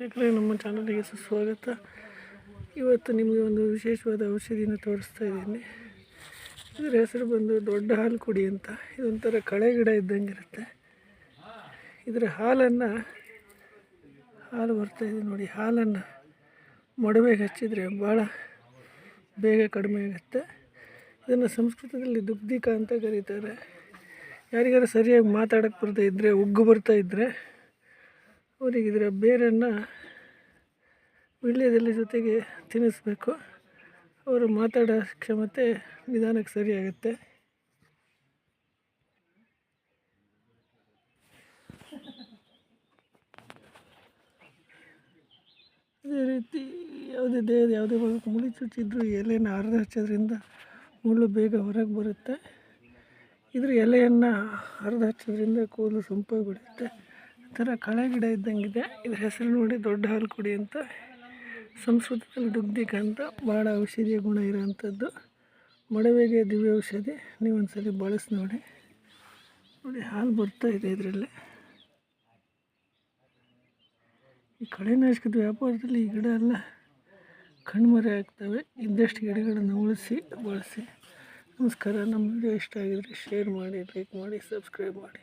ವೀಕ್ಷಕರೇ ನಮ್ಮ ಚಾನಲ್ಗೆ ಸುಸ್ವಾಗತ. ಇವತ್ತು ನಿಮಗೆ ಒಂದು ವಿಶೇಷವಾದ ಔಷಧಿನ ತೋರಿಸ್ತಾ ಇದ್ದೀನಿ. ಇದರ ಹೆಸರು ಬಂದು ದೊಡ್ಡ ಹಾಲು ಕುಡಿ ಅಂತ. ಇದೊಂಥರ ಕಳೆ ಗಿಡ ಇದ್ದಂಗೆ ಇರುತ್ತೆ. ಇದರ ಹಾಲನ್ನು, ಹಾಲು ಬರ್ತಾ ಇದೆ ನೋಡಿ, ಹಾಲನ್ನು ಮೊಡವೆಗೆ ಹಚ್ಚಿದರೆ ಭಾಳ ಬೇಗ ಕಡಿಮೆ ಆಗುತ್ತೆ. ಇದನ್ನು ಸಂಸ್ಕೃತದಲ್ಲಿ ದುಗ್ಧಿಕ ಅಂತ ಕರೀತಾರೆ. ಯಾರಿಗಾರು ಸರಿಯಾಗಿ ಮಾತಾಡೋಕ್ಕೆ ಬರ್ತಾ ಇದ್ದರೆ ಉಗ್ಗು ಬರ್ತಾ ಇದ್ದರೆ ಅವರಿಗೆ ಇದರ ಬೇರನ್ನು ವೀಳ್ಯದೆಲೆ ಜೊತೆಗೆ ತಿನ್ನಿಸ್ಬೇಕು. ಅವರು ಮಾತಾಡೋ ಕ್ಷಮತೆ ನಿಧಾನಕ್ಕೆ ಸರಿಯಾಗುತ್ತೆ. ಅದೇ ರೀತಿ ಯಾವುದೇ ದೇಹದ ಯಾವುದೇ ಭಾಗಕ್ಕೆ ಮುಳ್ಳು ಚುಚ್ಚಿದ್ರು ಎಲೆಯನ್ನು ಅರ್ಧ ಹಚ್ಚೋದ್ರಿಂದ ಮುಳ್ಳು ಬೇಗ ಹೊರಗೆ ಬರುತ್ತೆ. ಇದ್ರ ಎಲೆಯನ್ನು ಅರ್ಧ ಹಚ್ಚೋದ್ರಿಂದ ಕೂದಲು ಸಂಪಾಗಿ ಬಿಡುತ್ತೆ. ಥರ ಕಳೆ ಗಿಡ ಇದ್ದಂಗಿದೆ. ಇದ್ರ ಹೆಸರು ನೋಡಿ ದೊಡ್ಡ ಹಾಲು ಕುಡಿ ಅಂತ. ಸಂಸ್ಕೃತದಲ್ಲಿ ದುಗ್ಧಿಕ ಅಂತ ಭಾಳ ಔಷಧೀಯ ಗುಣ ಇರೋವಂಥದ್ದು. ಮೊಡವೆಗೆ ದಿವ್ಯ ಔಷಧಿ. ನೀವು ಒಂದ್ಸಲಿ ಬಳಸಿ ನೋಡಿ. ನೋಡಿ, ಹಾಲು ಬರ್ತಾ ಇದೆ ಇದರಲ್ಲಿ. ಈ ಕಳೆನಾಶಕದ ವ್ಯಾಪಾರದಲ್ಲಿ ಈ ಗಿಡ ಎಲ್ಲ ಕಣ್ಮರೆ ಆಗ್ತವೆ. ಇದ್ದಷ್ಟು ಗಿಡಗಳನ್ನು ಉಳಿಸಿ, ಬಳಸಿ. ನಮಸ್ಕಾರ. ನಮ್ಮ ವಿಡಿಯೋ ಇಷ್ಟ ಆಗಿದ್ರೆ ಶೇರ್ ಮಾಡಿ, ಲೈಕ್ ಮಾಡಿ, ಸಬ್ಸ್ಕ್ರೈಬ್ ಮಾಡಿ.